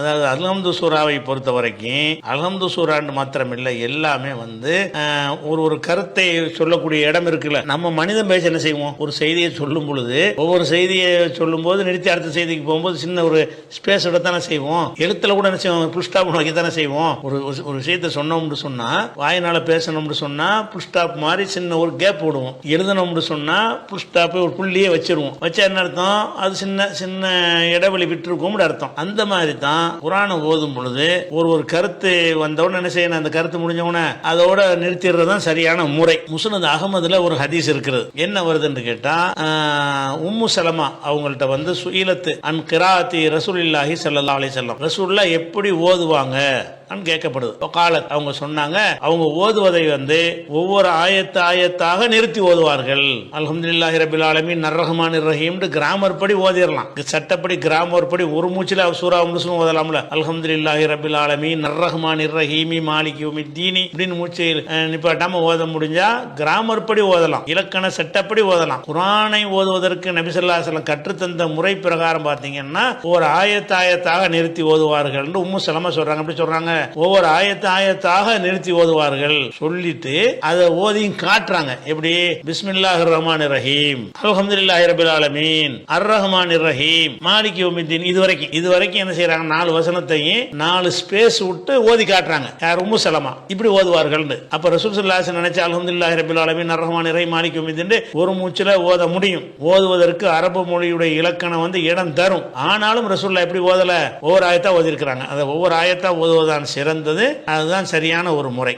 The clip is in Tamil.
அதாவது அலமது சூறாவை பொறுத்த வரைக்கும் அலமது சூரான்னு மாத்திரம் இல்லை எல்லாமே வந்து ஒரு ஒரு கருத்தை சொல்லக்கூடிய இடம் இருக்குல்ல. நம்ம மனிதன் பேச என்ன செய்வோம்? ஒரு செய்தியை சொல்லும் பொழுது ஒவ்வொரு செய்தியை சொல்லும் போது நிறுத்தி அடுத்த செய்திக்கு போகும்போது சின்ன ஒரு ஸ்பேஸ் விடத்தானே செய்வோம். எழுத்துல கூட என்ன செய்வோம்? புல் ஸ்டாப் தானே செய்வோம். ஒரு ஒரு- விஷயத்தை சொன்னோம்னு சொன்னா வாயினால பேசணும்னு சொன்னா புல் ஸ்டாப் மாதிரி சின்ன ஒரு கேப் விடுவோம் எழுதணும்னு சொன்னா புல் ஒரு புள்ளியே வச்சிருவோம். வச்சா என்ன அர்த்தம்? அது சின்ன சின்ன இடைவெளி விட்டுருக்கோம்னு அர்த்தம். அந்த மாதிரி தான் குரானை ஓதும் பொழுது ஒரு ஒரு கருத்து வந்தவுடனே என்ன செய்யணும்? அந்த கருத்து முடிஞ்சவுடனே அதோட நிறுத்திடுறது தான் சரியான முறை. முஸ்னத் அகமதுல ஒரு ஹதீஸ் இருக்கிறது. என்ன வருதுன்னு கேட்டா உம்மு சலமா அவங்கள்ட்ட வந்து சுயிலத்து அன் கிராத்தி ரசூலில்லாஹி ஸல்லல்லாஹு அலி செல்லம் ரசூல்லா எப்படி ஓதுவாங்க? கேட்கப்படுது. காலத் அவங்க சொன்னாங்க அவங்க ஓதுவதை வந்து ஒவ்வொரு ஆயத்து ஆயத்தாக நிறுத்தி ஓதுவார்கள். அல்ஹம்துலில்லாஹி ரபில் ஆலமீன் நர்ரஹ்மான் ரஹீம்னு கிராமர் படி ஓதிடலாம். சட்டப்படி கிராமர் படி ஒரு மூச்சில் சூரா முஸ்லிம் ஓதலாம்ல. அல்ஹம்துலில்லாஹி ரபில் ஆலமீன் நர்ரஹ்மான் ரஹீமி மாலிக் தீனி இப்படின்னு மூச்சு அஹ், நிப்பாட்டாம ஓத முடிஞ்சா கிராமர் படி ஓதலாம். இலக்கண சட்டப்படி ஓதலாம். குரானை ஓதுவதற்கு நபிசல்லாசலம் கற்றுத்தந்த முறை பிரகாரம் பார்த்தீங்கன்னா ஒரு ஆயத்தாயத்தாக நிறுத்தி ஓதுவார்கள் உம்மு சலமா சொல்றாங்க. அப்படி சொல்றாங்க ஒவ்வொரு ஆயத்த ஆயத்தாக நிறுத்தி ஓதுவார்கள். சொல்லிட்டு அதை ஓதியும் காட்டுறாங்க. எப்படி? பிஸ்மில்லாஹ் ரஹ்மான் ரஹீம் அல்ஹம்துலில்லாஹி ரபில் ஆலமீன். அர் ரஹ்மான் ரஹீம் மாலிக் யௌமித்தீன். இது வரைக்கும் இது வரைக்கும் என்ன செய்யறாங்க நாலு வசனத்தையும் நாலு ஸ்பேஸ் விட்டு ஓதி காட்டுறாங்க. யார்? உம்மு சலமா. இப்படி ஓதுவார்கள்னு. அப்ப ரசூல் சல்லாஸ் நினைச்ச அல்ஹம்துலில்லாஹி ரபில் ஆலமீன் அர் ரஹ்மான் ரஹீம் மாலிக் யௌமித்தீன் ஒரு மூச்சில் ஓத முடியும். ஓதுவதற்கு அரபு மொழியுடைய இலக்கணம் வந்து இடம் தரும். ஆனாலும் ரசூல்லா எப்படி ஓதல. ஒவ்வொரு ஆயத்தா ஓதி இருக்கிறாங்க அதை ஒவ்வொரு ஆயத்தா ஓதுவதான் சிறந்தது. அதுதான் சரியான ஒரு முறை.